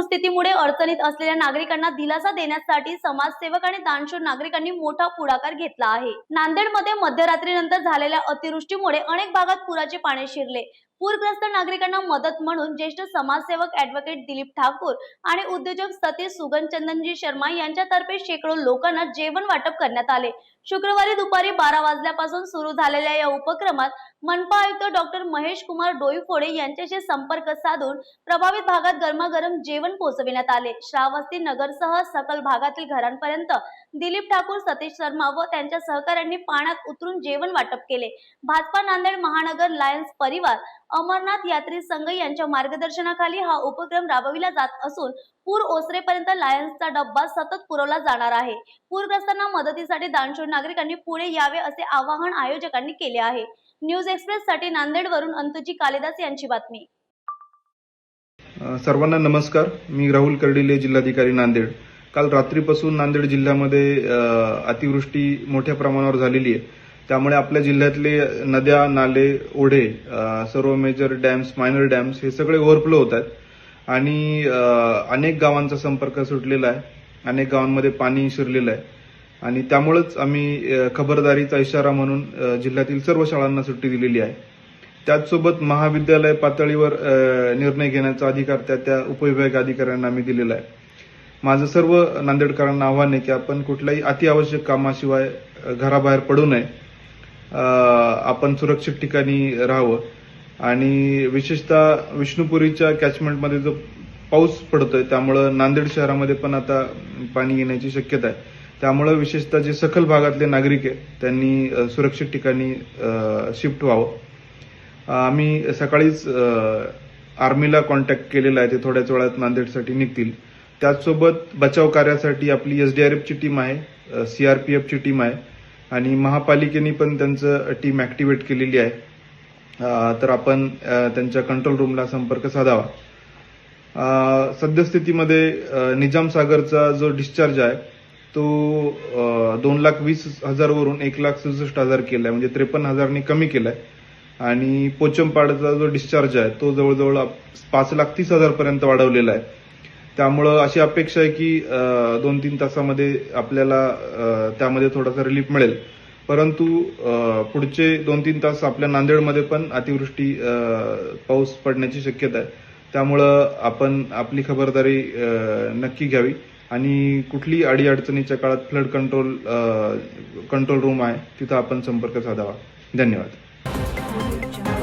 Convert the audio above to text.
पूरस्थितीमुळे अडचणीत असलेल्या नागरिकांना दिलासा देण्यासाठी समाजसेवक आणि दानशूर नागरिकांनी मोठा पुढाकार घेतला आहे. नांदेडमध्ये मध्यरात्रीनंतर झालेल्या अतिवृष्टीमुळे अनेक भागात पुराचे पाणी शिरले. पूरग्रस्त नागरिकांना मदत म्हणून ज्येष्ठ समाजसेवक ऍडव्होकेट दिलीप ठाकूर आणि उद्योजक सतीश सुगनचंदनजी शर्मा यांच्यातर्फे शेकडो लोकांना जेवण वाटप करण्यात आले. शुक्रवारी दुपारी बारा वाजल्यापासून सुरू झालेल्या या उपक्रमात मनपा आयुक्त डॉक्टर महेश कुमार डोईफोडे यांच्याशी संपर्क साधून प्रभावित भागात गरमागरम जेवण पोहोचविण्यात आले. श्रावस्ती नगरसह सकल भागातील घरांपर्यंत दिलीप ठाकूर सतीश शर्मा व त्यांच्या सहकाऱ्यांनी पाण्यात उतरून जेवण वाटप केले. भाजपा नांदेड महानगर लायन्स परिवार अमरनाथ यात्री संघ यांच्या मार्गदर्शनाखाली हा उपक्रम राबविला जात असून पूर ओसरेपर्यंत लायन्सचा डब्बा सतत पुरवला जाणार आहे. पूरग्रस्तांना मदतीसाठी दानशूर नागरिकांनी पुढे यावे असे आवाहन आयोजकांनी केले आहे. न्यूज एक्सप्रेस साठी नांदेडवरून अंतुजी कालिदास यांची बातमी. सर्वांना नमस्कार. मी राहुल कर्डिले जिल्हाधिकारी नांदेड. काल रात्रीपासून नांदेड जिल्ह्यामध्ये अतिवृष्टी मोठ्या प्रमाणावर झालेली आहे. त्यामुळे आपल्या जिल्ह्यातले नद्या नाले ओढे सर्व मेजर डॅम्स मायनर डॅम्स हे सगळे ओव्हरफ्लो होत आहेत. आणि अनेक गावांचा संपर्क सुटलेला आहे. अनेक गावांमध्ये पाणी शिरलेलं आहे. आणि त्यामुळेच आम्ही खबरदारीचा इशारा म्हणून जिल्ह्यातील सर्व शाळांना सुट्टी दिलेली आहे. त्याचसोबत महाविद्यालय पातळीवर निर्णय घेण्याचा अधिकार त्या त्या उपविभाग अधिकाऱ्यांना आम्ही दिलेला आहे. माझं सर्व नांदेडकरांना आव्हान आहे की आपण कुठल्याही अतिआवश्यक कामाशिवाय घराबाहेर पडू नये. आपण सुरक्षित ठिकाणी राहावं. आणि विशेषतः विष्णुपुरीच्या कॅचमेंटमध्ये जो पाऊस पडतोय त्यामुळं नांदेड शहरामध्ये पण आता पाणी येण्याची शक्यता आहे. त्यामुळं विशेषतः जे सखल भागातले नागरिक आहेत त्यांनी सुरक्षित ठिकाणी शिफ्ट व्हावं. आम्ही सकाळीच आर्मीला कॉन्टॅक्ट केलेला आहे ते थोड्याच वेळात नांदेडसाठी निघतील. त्याचसोबत बचाव कार्यासाठी आपली एसडीआरएफची टीम आहे सीआरपीएफची टीम आहे आणि महापालिकेने पण त्यांचं टीम ऍक्टिव्हेट केलेली आहे. तर आपण त्यांच्या कंट्रोल रूमला संपर्क साधावा. सद्यस्थितीमध्ये निजामसागरचा निजाम सागरचा जो डिस्चार्ज आहे तो दोन लाख वीस हजारवरून एक लाख सदुसष्ट हजार केला आहे म्हणजे त्रेपन्न हजारने कमी केला आहे आणि पोचमपाडचा जो डिस्चार्ज आहे तो जवळजवळ पाच लाख तीस हजारपर्यंत वाढवलेला आहे. त्यामुळं अशी अपेक्षा आहे की दोन तीन तासामध्ये आपल्याला त्यामध्ये थोडासा रिलीफ मिळेल. परंतु पुढचे दोन तीन तास आपल्या नांदेडमध्ये पण अतिवृष्टी पाऊस पडण्याची शक्यता आहे. त्यामुळं आपण आपली खबरदारी नक्की घ्यावी. आणि कुठली अडीअडचणीच्या काळात फ्लड कंट्रोल कंट्रोल रूम आहे तिथं आपण संपर्क साधावा. धन्यवाद.